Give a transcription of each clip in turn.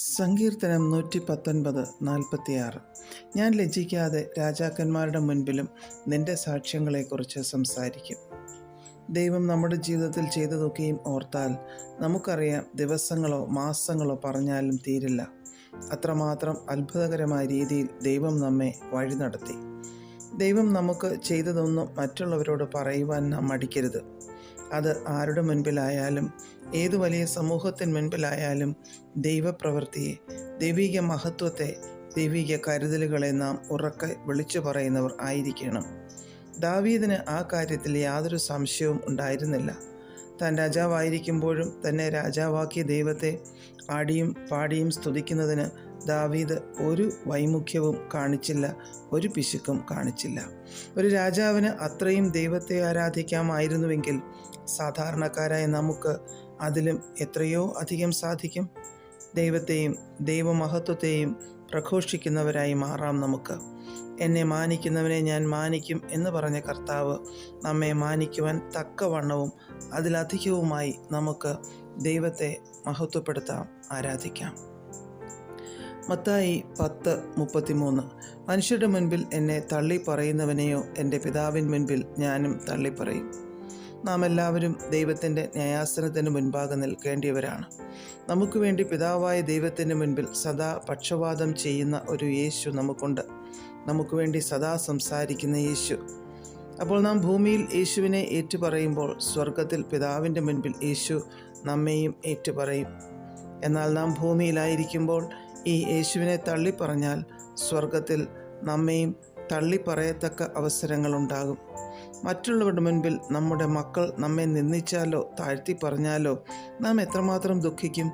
സങ്കീർത്തനം നൂറ്റി പത്തൊൻപത് നാൽപ്പത്തിയാറ്. ഞാൻ ലജ്ജിക്കാതെ രാജാക്കന്മാരുടെ മുൻപിലും നിന്റെ സാക്ഷ്യങ്ങളെക്കുറിച്ച് സംസാരിക്കും. ദൈവം നമ്മുടെ ജീവിതത്തിൽ ചെയ്തതൊക്കെയും ഓർത്താൽ നമുക്കറിയാം ദിവസങ്ങളോ മാസങ്ങളോ പറഞ്ഞാലും തീരില്ല. അത്രമാത്രം അത്ഭുതകരമായ രീതിയിൽ ദൈവം നമ്മെ വഴി നടത്തി. ദൈവം നമുക്ക് ചെയ്തതൊന്നും മറ്റുള്ളവരോട് പറയുവാൻ നാം മടിക്കരുത്. അത് ആരുടെ മുൻപിലായാലും ഏതു വലിയ സമൂഹത്തിന് മുൻപിലായാലും ദൈവപ്രവൃത്തിയെ ദൈവിക മഹത്വത്തെ ദൈവിക കരുതലുകളെ നാം ഉറക്കെ വിളിച്ചു പറയുന്നവർ ആയിരിക്കണം. ദാവീദിന് ആ കാര്യത്തിൽ യാതൊരു സംശയവും ഉണ്ടായിരുന്നില്ല. താൻ രാജാവായിരിക്കുമ്പോഴും തന്നെ രാജാവാക്കിയ ദൈവത്തെ ആടിയും പാടിയും സ്തുതിക്കുന്നതിന് ദാവീദ് ഒരു വൈമുഖ്യവും കാണിച്ചില്ല ഒരു പിശുക്കും കാണിച്ചില്ല. ഒരു രാജാവിന് അത്രയും ദൈവത്തെ ആരാധിക്കാമായിരുന്നുവെങ്കിൽ സാധാരണക്കാരായ നമുക്ക് അതിലും എത്രയോ അധികം സാധിക്കും. ദൈവത്തെയും ദൈവമഹത്വത്തെയും പ്രഘോഷിക്കുന്നവരായി മാറാം നമുക്ക്. എന്നെ മാനിക്കുന്നവനെ ഞാൻ മാനിക്കും എന്ന് പറഞ്ഞ കർത്താവ് നമ്മെ മാനിക്കുവാൻ തക്കവണ്ണവും അതിലധികവുമായി നമുക്ക് ദൈവത്തെ മഹത്വപ്പെടുത്താം ആരാധിക്കാം. മത്തായി പത്ത് മുപ്പത്തിമൂന്ന്. മനുഷ്യരുടെ മുൻപിൽ എന്നെ തള്ളി പറയുന്നവനെയോ എന്റെ പിതാവിൻ മുൻപിൽ ഞാനും തള്ളിപ്പറയും. നാം എല്ലാവരും ദൈവത്തിന്റെ ന്യായാസനത്തിന് മുൻപാകെ നിൽക്കേണ്ടിയവരാണ്. നമുക്ക് വേണ്ടി പിതാവായ ദൈവത്തിന്റെ മുൻപിൽ സദാ പക്ഷപാതം ചെയ്യുന്ന ഒരു യേശു നമുക്കുണ്ട്. നമുക്ക് വേണ്ടി സദാ സംസാരിക്കുന്ന യേശു. അപ്പോൾ നാം ഭൂമിയിൽ യേശുവിനെ ഏറ്റുപറയുമ്പോൾ സ്വർഗത്തിൽ പിതാവിന്റെ മുൻപിൽ യേശു നമ്മെയും ഏറ്റുപറയും. എന്നാൽ നാം ഭൂമിയിലായിരിക്കുമ്പോൾ ഈ യേശുവിനെ തള്ളിപ്പറഞ്ഞാൽ സ്വർഗത്തിൽ നമ്മെയും തള്ളിപ്പറയത്തക്ക അവസരങ്ങളുണ്ടാകും. മറ്റുള്ളവരുടെ മുൻപിൽ നമ്മുടെ മക്കൾ നമ്മെ നിന്ദിച്ചാലോ താഴ്ത്തി പറഞ്ഞാലോ നാം എത്രമാത്രം ദുഃഖിക്കും?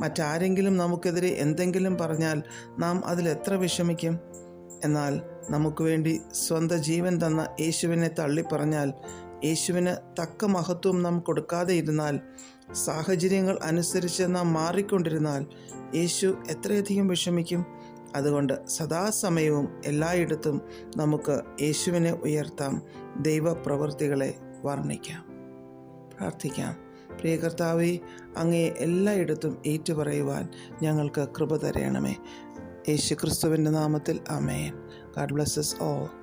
മറ്റാരെങ്കിലും നമുക്കെതിരെ എന്തെങ്കിലും പറഞ്ഞാൽ നാം അതിൽ എത്ര വിഷമിക്കും? എന്നാൽ നമുക്ക് വേണ്ടി സ്വന്തം ജീവൻ തന്ന യേശുവിനെ തള്ളിപ്പറഞ്ഞാൽ യേശുവിന് തക്ക മഹത്വം നാം കൊടുക്കാതെ ഇരുന്നാൽ സാഹചര്യങ്ങൾ അനുസരിച്ച് നാം മാറിക്കൊണ്ടിരുന്നാൽ യേശു എത്രയധികം വിഷമിക്കും? അതുകൊണ്ട് സദാസമയവും എല്ലായിടത്തും നമുക്ക് യേശുവിനെ ഉയർത്താം. ദൈവപ്രവൃത്തികളെ വർണിക്കാം. പ്രാർത്ഥിക്കാം. പ്രിയ കർത്താവെ അങ്ങയെ എല്ലായിടത്തും ഏറ്റുപറയുവാൻ ഞങ്ങൾക്ക് കൃപ തരയണമേ യേശു ക്രിസ്തുവിന്റെ നാമത്തിൽ അമേൻ ഗാഡ് ബ്ലസ്സസ് ഓൾ